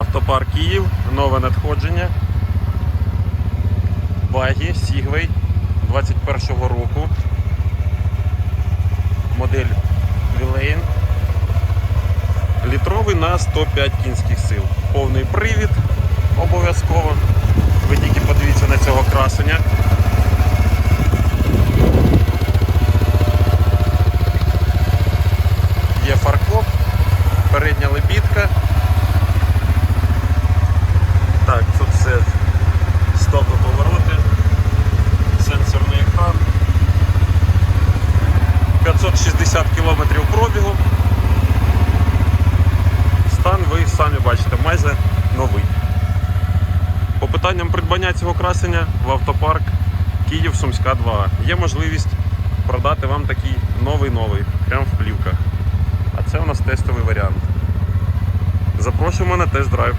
Автопарк Київ, нове надходження. Багі Сігвей 21-го року. Модель Вілейн. Літровий на 105 кінських сил. Повний привід обов'язково. Ви тільки подивіться на цього красення. Є фаркоп, передня лебідка. 560 км пробігу. Стан ви самі бачите, майже новий. По питанням придбання цього красення в автопарк Київ Сумська 2 є можливість продати вам такий новий-новий, прямо в плівках. А це у нас тестовий варіант. Запрошуємо на тест-драйв.